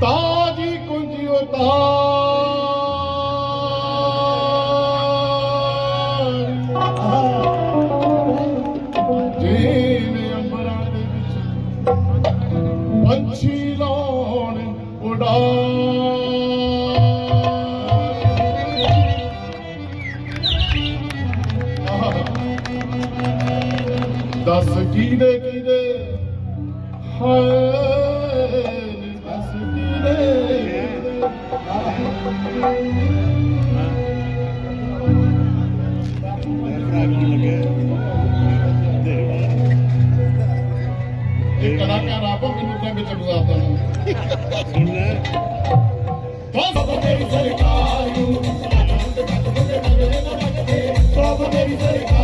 ਤਾਜੀ ਕੁੰਜਿਓ ਤਾਰ ਜਿਵੇਂ ਅੰਬਰਾਂ ਦੇ ਵਿੱਚ ਪੰਛੀ ਲਾਉਣ ਉਡਾਰ। ਦੱਸ ਕੀਦੇ ਕੀਦੇ ਹਾਏ। Todo meio delicado.